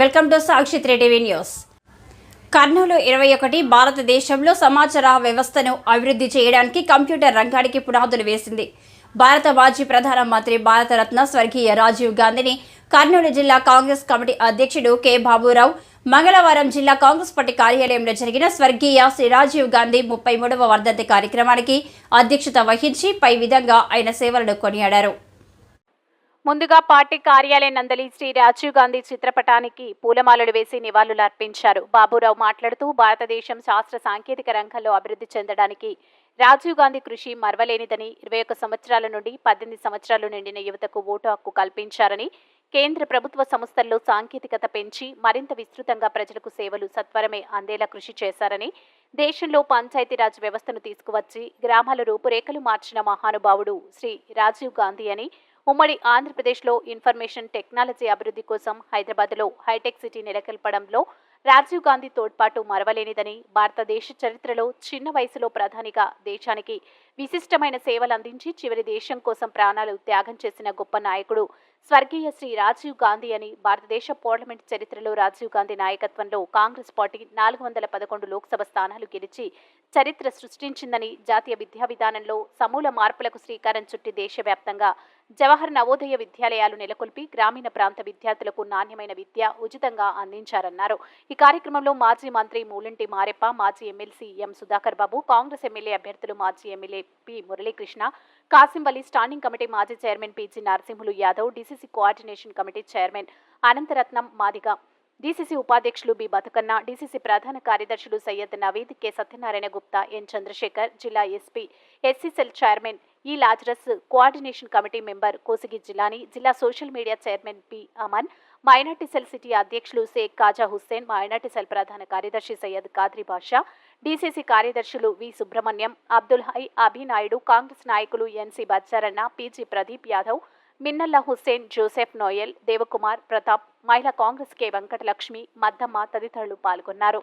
Welcome to Sakshi three TV news. Kurnool ఇరవై ఒకటి భారతదేశంలో సమాచార వ్యవస్థను అభివృద్ధి చేయడానికి కంప్యూటర్ రంగానికి పునాదులు వేసింది. భారత మాజీ ప్రధానమంత్రి భారతరత్న స్వర్గీయ రాజీవ్ గాంధీని కర్నూలు జిల్లా కాంగ్రెస్ కమిటీ అధ్యక్షుడు కె బాబురావు మంగళవారం జిల్లా కాంగ్రెస్ పార్టీ కార్యాలయంలో జరిగిన స్వర్గీయ శ్రీ రాజీవ్ గాంధీ ముప్పై మూడవ వర్ధంతి కార్యక్రమానికి అధ్యక్షత వహించి పై విధంగా ఆయన సేవలను కొనియాడారు. ముందుగా పార్టీ కార్యాలయం నందలి శ్రీ రాజీవ్ గాంధీ చిత్రపటానికి పూలమాలలు వేసి నివాళులు అర్పించారు. బాబురావు మాట్లాడుతూ భారతదేశం శాస్త్ర సాంకేతిక రంగంలో అభివృద్ధి చెందడానికి రాజీవ్ గాంధీ కృషి మరవలేనిదని ఇరవై ఒక్క సంవత్సరాల నుండి పద్దెనిమిది సంవత్సరాలు నిండిన యువతకు ఓటు హక్కు కల్పించారని కేంద్ర ప్రభుత్వ సంస్థల్లో సాంకేతికత పెంచి మరింత విస్తృతంగా ప్రజలకు సేవలు సత్వరమే అందేలా కృషి చేశారని దేశంలో పంచాయతీరాజ్ వ్యవస్థను తీసుకువచ్చి గ్రామాల రూపురేఖలు మార్చిన మహానుభావుడు శ్రీ రాజీవ్ గాంధీ అని ఉమ్మడి ఆంధ్రప్రదేశ్లో ఇన్ఫర్మేషన్ టెక్నాలజీ అభివృద్ధి కోసం హైదరాబాద్లో హైటెక్ సిటీ నెలకొల్పడంలో రాజీవ్ గాంధీ తోడ్పాటు మరవలేనిదని భారతదేశ చరిత్రలో చిన్న వయసులో ప్రధానిగా దేశానికి విశిష్టమైన సేవలు అందించి చివరి దేశం కోసం ప్రాణాలు త్యాగం చేసిన గొప్ప నాయకుడు స్వర్గీయ శ్రీ రాజీవ్ గాంధీ అని భారతదేశ పార్లమెంట్ చరిత్రలో రాజీవ్ గాంధీ నాయకత్వంలో కాంగ్రెస్ పార్టీ నాలుగు వందల పదకొండు లోక్సభ స్థానాలు గెలిచి చరిత్ర సృష్టించిందని జాతీయ విద్యా విధానంలో సమూల మార్పులకు శ్రీకారం చుట్టి దేశవ్యాప్తంగా జవహర్ నవోదయ విద్యాలయాలు నెలకొల్పి గ్రామీణ ప్రాంత విద్యార్థులకు నాణ్యమైన విద్య ఉచితంగా అందించారన్నారు. ఈ కార్యక్రమంలో మాజీ మంత్రి మూలింటి మారెప్ప మాజీ MLC M Sudhakar Babu Congress MLA అభ్యర్థులు మాజీ MLA P Muralikrishna Kasimbali standing committee మాజీ chairman PG Narasimhulu Yadav DCC coordination committee chairman Anantharatnam Madiga. DCC ఉపాధ్యక్షులు బి బతుకన్న డీసీసీ ప్రధాన కార్యదర్శులు సయ్యద్ నవీద్ కె. సత్యనారాయణ గుప్తా ఎన్. చంద్రశేఖర్ జిల్లా SP SC cell chairman E Lazarus coordination committee member Kosigi జిల్లాని జిల్లా social media chairman P Aman minority cell city అధ్యక్షులు Sheikh Khaja Hussain minority cell ప్రధాన కార్యదర్శి Syed Khadri Basha DCC కార్యదర్శులు వి. సుబ్రహ్మణ్యం అబ్దుల్ హై అభినాయుడు కాంగ్రెస్ నాయకులు NC Bachcharanna PG Pradeep Yadav Minnalla Hussain Joseph Noel Devakumar Pratap మహిళా Congress K Venkatalakshmi Maddamma తదితరులు పాల్గొన్నారు.